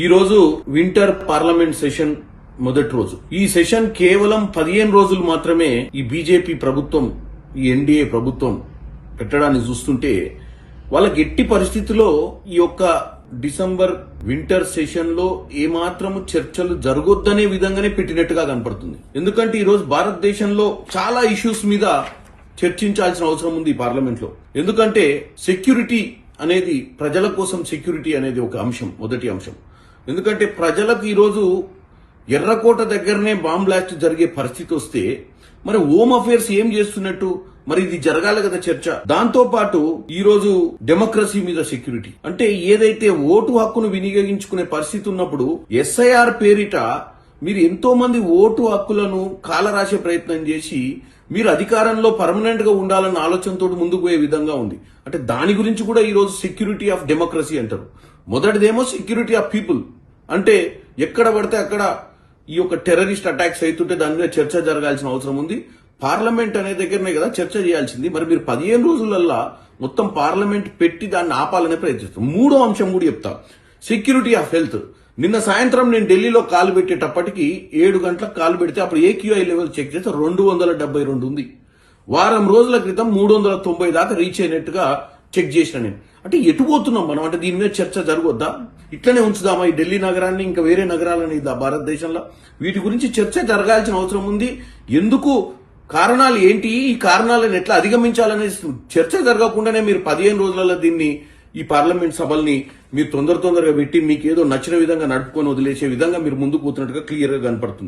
ఈ రోజు winter parliament session మొదటి రోజు. ఈ సెషన్ కేవలం పదిహేను రోజులు మాత్రమే ఈ బీజేపీ ప్రభుత్వం ఈ ఎన్డీఏ ప్రభుత్వం పెట్టడాన్ని చూస్తుంటే వాళ్ళకి ఎట్టి పరిస్థితిలో ఈ యొక్క డిసెంబర్ వింటర్ సెషన్లో ఏమాత్రము చర్చలు జరగొద్దనే విధంగానే పెట్టినట్టుగా కనపడుతుంది. ఎందుకంటే ఈ రోజు భారతదేశంలో చాలా ఇష్యూస్ మీద చర్చించాల్సిన అవసరం ఉంది ఈ పార్లమెంట్లో ఎందుకంటే సెక్యూరిటీ అనేది ప్రజల కోసం సెక్యూరిటీ అనేది ఒక అంశం మొదటి అంశం. ఎందుకంటే ప్రజలకు ఈరోజు ఎర్రకోట దగ్గరనే బాంబ్ బ్లాస్ట్ జరిగే పరిస్థితి వస్తే మరి హోమ్ అఫేర్స్ ఏం చేస్తున్నట్టు? మరి ఇది జరగాలి కదా చర్చ. దాంతో పాటు ఈ రోజు డెమోక్రసీ మీద సెక్యూరిటీ. అంటే ఏదైతే ఓటు హక్కును వినియోగించుకునే పరిస్థితి ఉన్నప్పుడు ఎస్ఐఆర్ పేరిట మీరు ఎంతో మంది ఓటు హక్కులను కాలరాసే ప్రయత్నం చేసి మీరు అధికారంలో పర్మనెంట్గా ఉండాలన్న ఆలోచనతో ముందుకు పోయే విధంగా ఉంది. అంటే దాని గురించి కూడా ఈ రోజు సెక్యూరిటీ ఆఫ్ డెమోక్రసీ అంటారు. మొదటిదేమో సెక్యూరిటీ ఆఫ్ పీపుల్ అంటే ఎక్కడ పడితే అక్కడ ఈ యొక్క టెర్రరిస్ట్ అటాక్స్ అవుతుంటే దాని మీద చర్చ జరగాల్సిన అవసరం ఉంది. పార్లమెంట్ అనే దగ్గరనే కదా చర్చ చేయాల్సింది. మరి మీరు పదిహేను రోజులల్లా మొత్తం పార్లమెంట్ పెట్టి దాన్ని ఆపాలనే ప్రయత్నిస్తాం మూడో అంశం కూడా చెప్తా. సెక్యూరిటీ ఆఫ్ హెల్త్ నిన్న సాయంత్రం నేను ఢిల్లీలో కాలు పెట్టేటప్పటికి ఏడు గంటలకు కాలు పెడితే అప్పుడు ఏక్యూఐ లెవెల్ చెక్ చేస్తే రెండు వందల డెబ్బై రెండు ఉంది. వారం రోజుల క్రితం మూడు వందల తొంభై దాకా రీచ్ అయినట్టుగా చెక్ చేసిన నేను. అంటే ఎటు పోతున్నాం మనం? అంటే దీని మీద చర్చ జరగొద్దా? ఇట్లనే ఉంచుదామా ఈ ఢిల్లీ నగరాన్ని ఇంకా వేరే నగరాలని ఇద్దా భారతదేశంలో? వీటి గురించి చర్చ జరగాల్సిన అవసరం ఉంది. ఎందుకు? కారణాలు ఏంటి? ఈ కారణాలను ఎట్లా అధిగమించాలనే చర్చ జరగకుండానే మీరు పదిహేను రోజులలో దీన్ని ఈ పార్లమెంట్ సభల్ని మీరు తొందర తొందరగా పెట్టి మీకు ఏదో నచ్చిన విధంగా నడుపుకొని వదిలేసే విధంగా మీరు ముందుకు పోతున్నట్టుగా క్లియర్గా కనపడుతుంది.